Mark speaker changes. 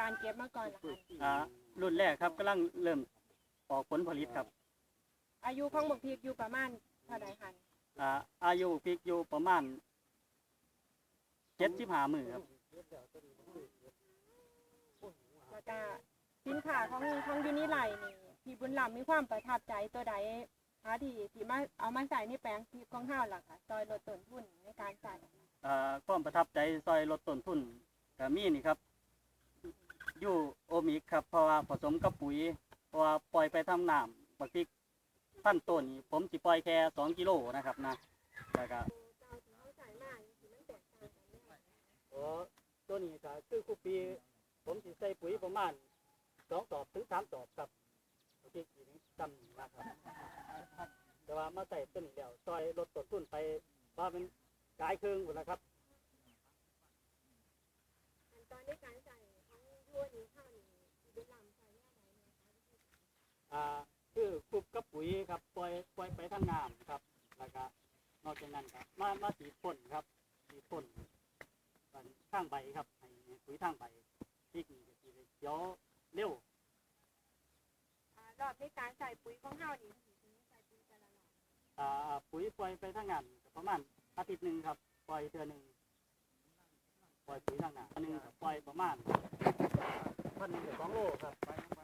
Speaker 1: การเก็บมาก่อนล่ะคะ
Speaker 2: อ่ารุ่นแรกครับกำลังเริ่มออกผลผลิตครับ
Speaker 1: อายุของบักพริกอยู่ประมาณเท่าใดคะ
Speaker 2: อ่าอายุพริกอยู่ประมาณเจ็ดสิบห้ามือครับ
Speaker 1: แล้วก็สินค้าของของยูนิไลนี่พี่บุญลำมีความประทับใจตัวใดคะที่ที่มาเอามาใส่ในแปลงพริกของเฮาล่ะค่ะซอยลดต้นทุนในการใส่
Speaker 2: อ่าความประทับใจซอยลดต้นทุนก็มีนี่ครับ อยู่โอมิกครับเพราะว่าผสมกับปุ๋ยเพราะว่าปล่อยไปทำน้ำบักพริกพันต้นนี่ผมสิปล่อยแค่สองกิโลนะครับนะแล้วก็อ๋อตัวนี้ก็คือคูปีผมสิใส่ปุ๋ยประมาณสองตอบถึงสามตอบครับบักพริกอีนี้จำนี่นะครับแต่ว่ามาใส่ต้นนี้แล้วซอยลดต้นทุนไปว่าเป็นกายเครื่องหมดแล้วครับ
Speaker 1: ตอนในการใส่ของยูนี้ข้าวนี่พี่บุญลำใส่แนวใดเนี่ยคะ
Speaker 2: อ่าคือคลุก กับปุ๋ยครับปล่อยปล่อยไปทางน้ำครับแล้วก็นอกจากนั้นครับมามาสีพ่นครับสีพ่นมันข้างใบครับให้ปุ๋ยทางใบพริกนี่ก็สิได้เขียวเร็ว
Speaker 1: อ่ารอบในการใส่ปุ๋ยของเฮานี่ถึงใส่ปุ๋ยแต่ละรอบ
Speaker 2: อ่าปุ๋ยปล่อยไปทางน้ำก็ประมาณอาทิตย์หนึ่งครับปล่อยเทือหนึ่งปล่อยปุ๋ยทางน้ำอันหนึ่งก็ปล่อยประมาณพันหนึ่งกับสองโลครับ